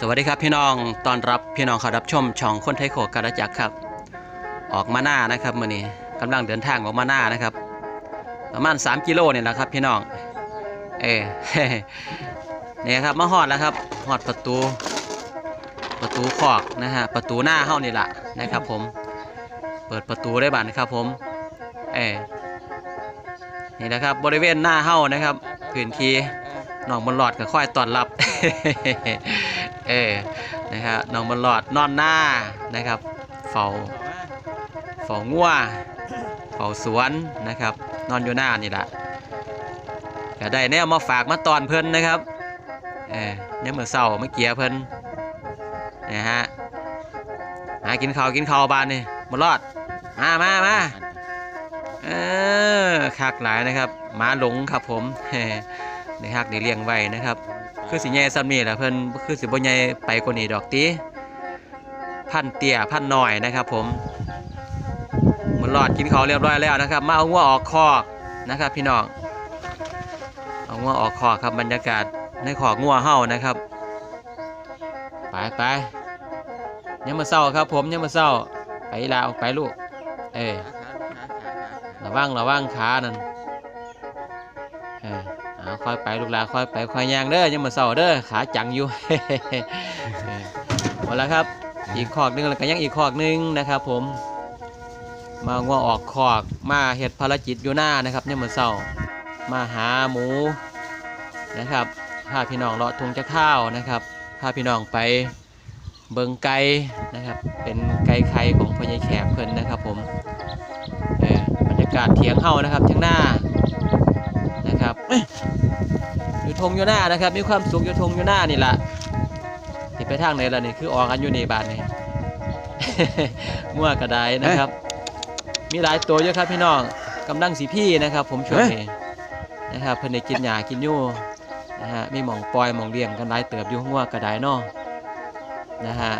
สวัสดีครับพี่น้องตอนรับพี่น้องเขารับชมช่องคนไทยโขกกระจักรครับ ออกมาหน้านะครับมื่อนี้กำลังเดินทางออกมาหน้านะครับ ประมาณ 3 กิโลเนี่ยแหละครับพี่น้อง เอเนี่ยครับมาหอดแล้วครับหอดประตู ประตูคอกนะฮะประตูหน้าเฮ้านี่แหละนะครับ ผม เปิดประตูได้บ้านครับผม เอนี่นะครับบริเวณหน้าเฮ้านะครับพื้นที่น้องบอลหลอดก็ค่อยต้อนรับ เออนะครับน้องบอลหลอดนอนหน้านะครับ เฝ้าเฝ้างัวเฝ้าสวนนะครับ นอนอยู่หน้านี่แหละก็ได้แนวมาฝากมาตอนเพิ่นนะครับเออเนี่ยเมื่อเช้าเมื่อกี้เพิ่นนะฮะหากินข้าวกินข้าวบานนี่บอลหลอดมามามาเออคักหลายนะครับหมาหลงครับผมในฮักได้เลี้ยงไว้นะครับ คือสิใหญ่ซ้ำนี่แหละเพิ่นคือสิบ่ใหญ่ไปกว่านี้ดอกติพันเตี้ยพันหน้อยนะครับผมมันรอดกินเขาเรียบร้อยแล้วนะครับ มาเอางัวออกคอกนะครับ พี่น้องเอางัวออกคอกครับบรรยากาศในคอกงัวเฮานะครับ ไปไปยังมาเศร้าครับ ผมยังมาเศร้าไปลาออกไปลูก เออระวังระวังขานั่น เอาค่อยไปลูกหลานค่อยไปค่อยย่างเด้อยังมาเศร้าเด้อขาจังอยู่เออหมดแล้วครับอีกคอกหนึงแล้วก็ยังอีกคอกหนึงนะครับ ผม มางัวออกคอกมาเห็ดภารกิจอยู่หน้านะครับยังมาเศร้ามาหาหมูนะครับพาพี่น้องเลาะทงจะข้าวนะครับพาพี่น้องไปเบิงไก่นะครับ เป็นไก่ไข่ของพ่อใหญ่แขกเพิ่นนะครับ ผมบรรยากาศเถียงเฮานะครับทั้งหน้า นะครับอยู่ทงอยู่หน้านะครับ มีความสุขอยู่ทงอยู่หน้านี่แหละที่ไปทางไหนล่ะนี่คือออกกันอยู่ในบ้านนี่ มั่วกระไดนะครับ มีหลายตัวเยอะครับพี่น้องกำลังสีพี่นะครับ ผมช่วงนี้นะครับเพิ่นได้กินหญ้ากินยู่นะฮะมีหมองปล่อยหมองเลี้ยงกันหลายเติบอยู่หัวกระไดเนาะนะฮะ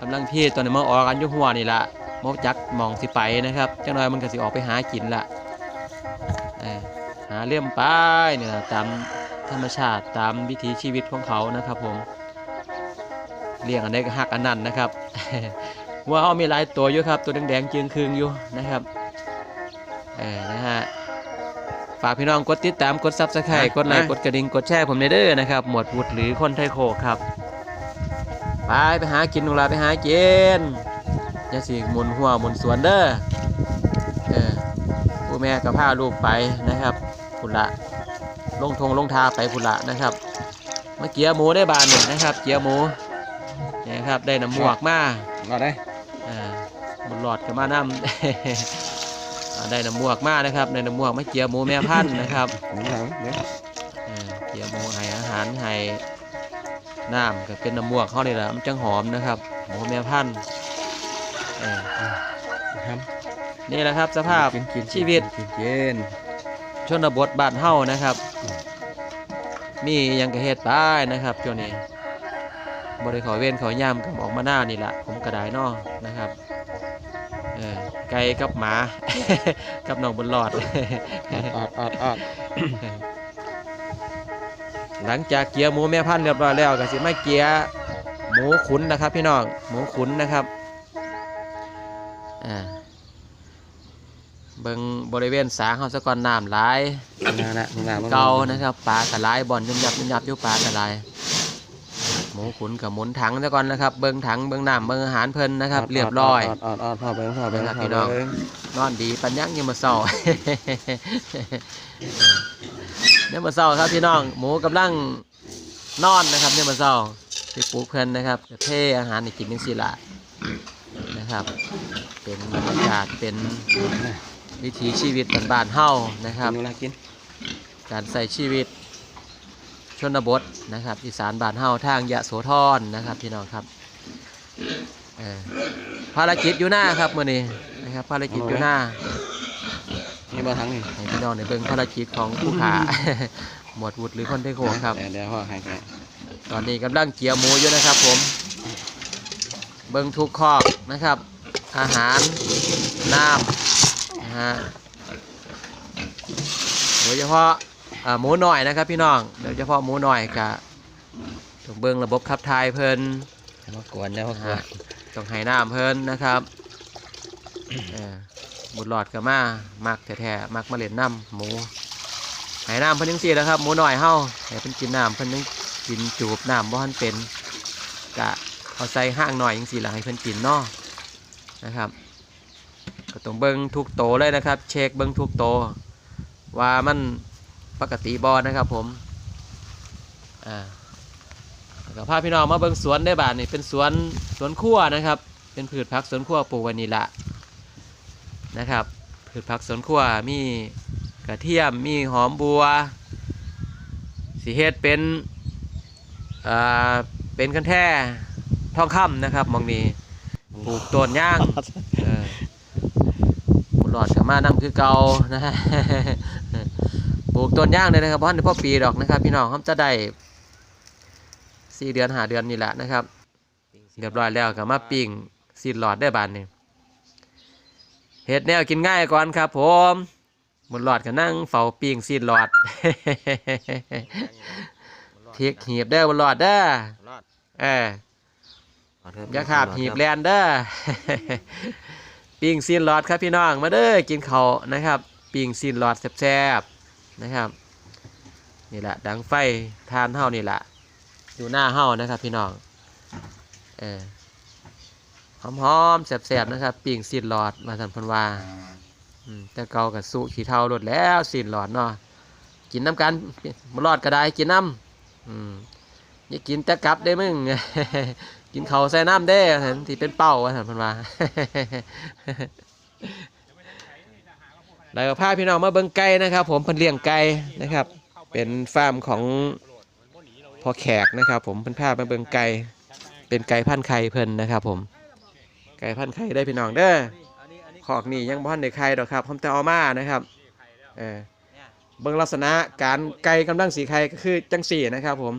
กำลังพี่ตัวนี้มาออกกันอยู่หัวนี่ละมจักหมองสิไปนะครับจังหน่อยมันก็สิออกไปหากินละเออหาเลี่ยมไปเนี่ยนะตามธรรมชาติตามวิถีชีวิตของเขานะครับผมเลี้ยงอันใดก็หักอันนั้นนะครับว่าเขามีหลายตัวอยู่ครับ ตัวแดงๆจึงคืงอยู่นะครับเออนะฮะฝากพี่น้องกดติดตามกดซับสไครต์กดไลค์กดกระดิ่งกดแชร์ผมในเด้อนะครับ หมวดวุฒหรือคนไทยโคกครับ ไปไปหากินของเราไปหากินจะสิหมุนหัวหมุนสวนเด้อเออผู้แม่ก็พาลูกไปนะครับ พุนละลงทงลงทาไปพุนละนะครับเมื่อกี้หมูได้บานหนึ่งนะครับ เกี๊ยวหมูเนี่ยครับได้น้ำหมวกมาเราได้อ่าบุญหลอดก็มานํอ่าได้น้ำหมวกมานะครับได้น้ำหมวกมาเกี๊ยวหมูแม่พันธุ์นะครับหลังเดี๋ยวเออเกี๊ยวหมูให้อาหารให้น้ำก็เป็นน้ำหมวกเขาเลยละมันจังหอมนะครับหมูแม่พันธุ์เออครับนี่แหละครับสภาพกินกินชีวิตกินกิน ชนบทบ้านเฮานะครับ มีหยังกระเฮ็ดไปนะครับช่วงนี้บริขอเว้นขอยามกับออกมาหน้านี่แหละผมกระไดเนอนะครับเออไก่กับหมา กับน้องบนหลอดออดออดออดหลังจากเกียร์หมูแม่พันธุ์เรียบร้อยแล้วก็สิมาเกียร์หมูขุนนะครับ พี่น้องหมูขุนนะครับ เบิ่งบริเวณสาเฮาสะก่อนน้ำหลายนั่นแหละนั่นแหละเก่านะครับปลากระไลบ่อนยุ่มยับยุ่มยับอยู่ปลากระไลหมูขุนกับหมุนถังซะก่อนนะครับ เบิ้งถังเบิ้งน้ำเบิ้งอาหารเพิ่นนะครับ เรียบร้อยออดออดออดพ่อเบิ้งพ่อเบิ้งนะครับพ่พี่น้องเบิ้งนอนดีปัญญังยังมาเศร้าเนี่ยมาเศร้าครับพี่น้อง หมูกำลังนอนนะครับเนี่ยมาเศร้าที่ปลูกเพิ่นนะครับจะเทอาหารให้กินจังซี่ล่ะนะครับ เป็นบรรยากาศเป็น วิถีชีวิตบ้านๆเฮานะครับกินเวลากินการใส่ชีวิตชนบทนะครับอีสานบ้านเฮาทางยะโสธรนะครับพี่น้องครับเอ่อภารกิจอยู่หน้าครับมื้อนี้นะครับภารกิจอยู่หน้านี่บ่ทั้งนี่ให้พี่น้องได้เบิ่งภารกิจของผู้ขาหมวดวุฒิหรือคนเทโคงครับเดี๋ยวเดี๋ยวพ่อให้ให้ตอนนี้กำลังเกี่ยวหมูอยู่นะครับ ผม เบิ่งทุกคอกนะครับ อาหารน้ำนะ ฮะโดยเฉพาะอ่าหมูหน่อยนะครับพี่น้องโดยเฉพาะหมูหน่อยกับต้องเบิ่งระบบขับถ่ายเพิ่นอย่ามากวนอย่ามากวนต้องให้น้ำเพิ่นนะครับเออบุญหลอดก็มามักแท้ๆมักมาเล่นน้ำหมูให้น้ำเพิ่นจังซี่แหล้วครับหมูน้อยเฮาให้เพิ่นกินน้ำเพิ่นยังกินจูบน้ำบ่ทันเป็นกะเอาใส่ห้างหน่อยจังซี่ล่ะให้เพิ่นกินเนาะนะครับ ก็ต้องเบิ่งทุกโตเลยนะครับ เช็คเบิ่งทุกโต ว่ามันปกติบอนะครับผมอ่าแล้วก็พาพี่น้องมาเบิ่งสวนได้บาทนี่เป็นสวนสวนครัวนะครับ เป็นพืชผักสวนครัวปลูกว้นี่ละนะครับพืชผักสวนครัวมีกระเทียมมีหอมบัวสีเฮ็ดเป็นอ่าเป็นกันแท่ทองคำนะครับมองนี้ปลูกต้นย่าง หมุนหลอดกับมานั่งคือเก่านะฮะปลูกต้นย่างเลยนะครับเพราะในพ่อปีดอกนะครับ พี่น้องเขาจะได้สี่เดือนหาเดือนนี่แหละนะครับเรียบร้อยแล้วกับมาปิ้งซีดหลอดได้บานนี่เห็ดแนวกินง่ายก่อนครับ ผมหมุนหลอดก็นั่งเฝ้าปิ้งซีดหลอดเทียกหีบเด้อบนหลอดเด้อรอดเออรอดเถอะอย่าขาบหีบแลนเด้อ ปิ้งซีนหลอดครับพี่น้องมาเด้อกินเขานะครับ ปิ้งซีนหลอดแซ่บๆนะครับนี่แหละดังไฟทานเฮานี่แหละอยู่หน้าเฮานะครับพี่น้องเออหอมๆแซ่บๆนะครับปิ้งซีนหลอดมาสันพันวาแต่เกากับสุขี้เท่าลดแล้วซีนหลอดเนาะกินน้ำกันมารอดก็ได้กินน้ำอืมอย่ากินแต่กลับได้มึง กินเขาใส่น้ำเด้เห็นที่เป็นเป้าว่านพันว่าแล้วก็พาพี่น้องมาเบิ่งไก่นะครับ ผมเพิ่นเลี้ยงไก่นะครับ เป็นฟาร์มของพ่อแขกนะครับ ผมเพิ่นพามาเบิ่งไก่เป็นไก่พันไข่เพิ่นนะครับ ผม ไก่พันไข่ได้พี่น้องเด้อขอกนี่ยังบ่ทันได้ไข่ดอกครับผมจะเอามานะครับเออเบิ่งลักษณะการไก่กำลังสีไข่ก็คือจังสี่นะครับ ผม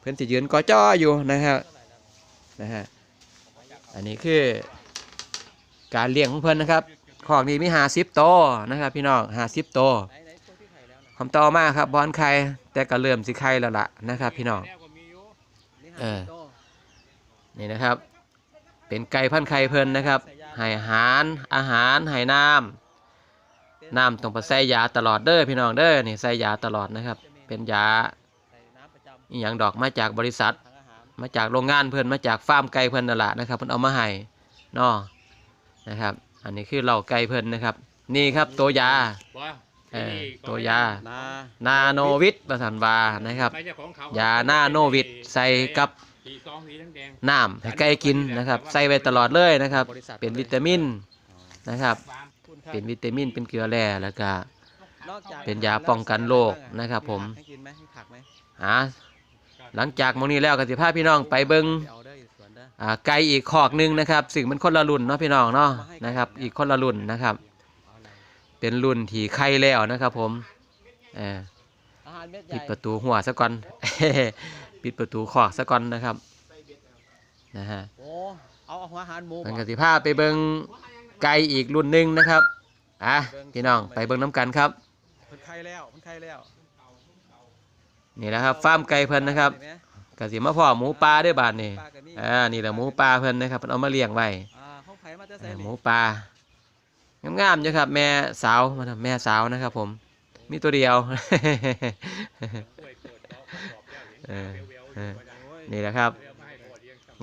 เพิ่นสิยืนกอจ้ออยู่นะครับ นะฮะอันนี้คือการเลี้ยงของเพิ่นนะครับของนี้มีหาซิปโตวนะครับพี่น้องหาซิปโตวผมต่อมาครับบอลไข่แต่ก็เริ่มสิไข่แล้วล่ะนะครับ พี่น้องเออนี่นะครับ เป็นไก่พันไข่เพิ่นนะครับให้อาหารอาหารให้น้ำน้ำต้องไปใส่ยาตลอดเด้อพี่น้องเด้อนี่ใส่ยาตลอดนะครับ เป็นยาอย่างดอกมาจากบริษัท มาจากโรงงานเพิ่นมาจากฟาร์มไก่เพิ่นนั่นแหละนะครับเพิ่นเอามาให้เนาะนะครับ อันนี้คือเหล่าไก่เพิ่นนะครับ นี่ครับตัวยาบ่เออตัวยา นานาโนวิทประสันวานะครับใบเจ้าของเขายานาโนวิทใส่กับสีซองสีแดงน้ำให้ไก่กินนะครับ ใส่ไว้ตลอดเลยนะครับบริษัทเป็นวิตามินนะครับๆฟาร์มเป็นวิตามินเป็นเกลือแร่แล้วก็นอกจกเป็นยาป้องกันโรคนะครับผมให้กินไหมให้ผักไหมหา หลังจากมงนี้แล้วก็สิพาพี่น้องไปเบิ่งเอาเด้ออยู่สวนเด้ออ่าไก่อีกคอกหนึงนะครับซึ่งมันคนละรุ่นเนาะพี่น้องเนาะนะครับ อีกคนละรุ่นนะครับเอาอะไรเป็นรุ่นที่ไข่แล้วนะครับผมเอออาหารเม็ดใหปิญ่ดประตูหัวซะก่อนปิดประตูคอกซะก่อนนะครับนะฮะโอ้เอาหัวอาหารหมูมันบ่ก็สิพาไปเบิ่งไก่อีกรุ่นหนึ่งนะครับ อะพี่น้องไปเบิ่งน้ำกันครับเพิ่นไข่แล้วเพิ่นไข่แล้ว นี่แหละครับฟาร์มไก่เพิ่นนะครับเห็ไหมก็สิมาพ่อหมูปลาด้วยบาดนี่ปลากับมีอ่านี่แหละหมูปลาเพิ่นนะครับเพิ่นเอามาเลี้ยงไว้อ่าห้องไผ่มาจะเอใส่อหนี่มูปลางามๆอยู่ครับ แม่สาวมาทำแม่สาวนะครับ ผม มีตัวเดียวเออเออโอ้ยนี่แหละครับ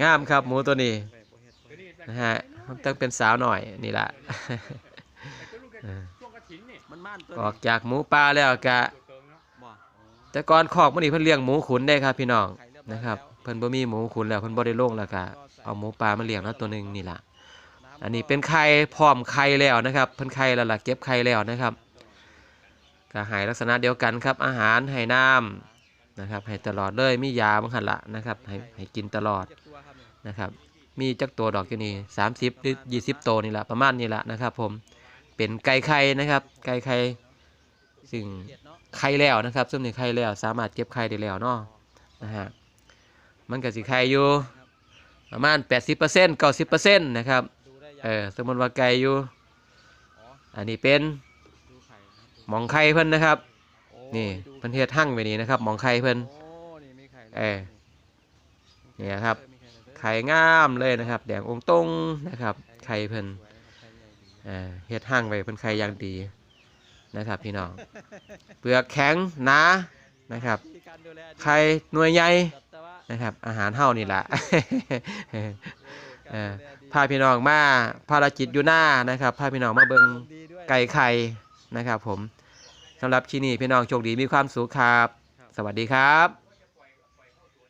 งามครับหมูตัวนี้ไปบ่เฮ็ดบ่เฮ็ดนะฮะมันต้องเป็นสาวหน่อยนี่ละเออช่วงกระถินนี่มันม่านตัวออกจากหมูปลาแล้วก็ตัวเติงเนาะบ่ แต่ก่อนคอกมันนี่เพิ่นเลี้ยงหมูขุนได้ครับพี่น้องไข่เรียบร้อยนะครับแล้วเพิ่นบ่มีหมูขุนแล้วเพิ่นบ่ได้ลงแล้วก็เอาหมูปลามาเลี้ยงแล้วตัวหนึงนี่ล่ะำอันนี้เป็นไข่พร้อมไข่แล้วนะครับเพิ่นไข่แล้วล่ะเก็บไข่แล้วนะครับก็ให้ลักษณะเดียวกันครับ อาหารให้น้ำนะครับให้ตลอดเลยมียาบางหันละนะครับให้ให้กินตลอดเจ็บตัวครับนี่นะครับ มีจักตัวดอกอยู่นี่สามสิบหรือยี่สิบตัวนี่แหละประมาณนี้แหละนะครับ ผมเป็นไก่ไข่นะครับ ไก่ไข่ ซึ่งเจ็ดเนาะไข่แล้วนะครับซึ่งในไข่แล้วสามารถเก็บไข่ได้แล้วเนาะนะฮะมันก็สิไข่อยู่ประมาณ 80% 90%นะครับดูได้ยังเออสมมติว่าไก่อยู่อ๋ออันนี้เป็นดูไข่นะครับหมองไข่เพิ่นนะครับโอ้นี่ดูเพิ่นเฮ็ดหั่งไว้นี่นะครับหมองไข่เพิ่นโอ้นี่มีไข่เออเนี่ยครับเออมีไข่ไข่งามเลยนะครับ แดงองตรงนะครับไข่เพิ่นสวยครับไข่ใหญ่ดีเอ่อเฮ็ดห้างไว้เพิ่นไข่อย่างดี นะครับพี่น้องเปลือกแข็งหนานะครับวิธีการดูแลดีไข่หน่วยใหญ่นะครับ อาหารเฮานี่แหละพาพี่น้องมาภารกิจอยู่หน้านะครับพาพี่น้องมาเบิ้งไก่ไข่นะครับ ผมสำหรับที่นี่พี่น้องโชคดีมีความสุขครับ สวัสดีครับ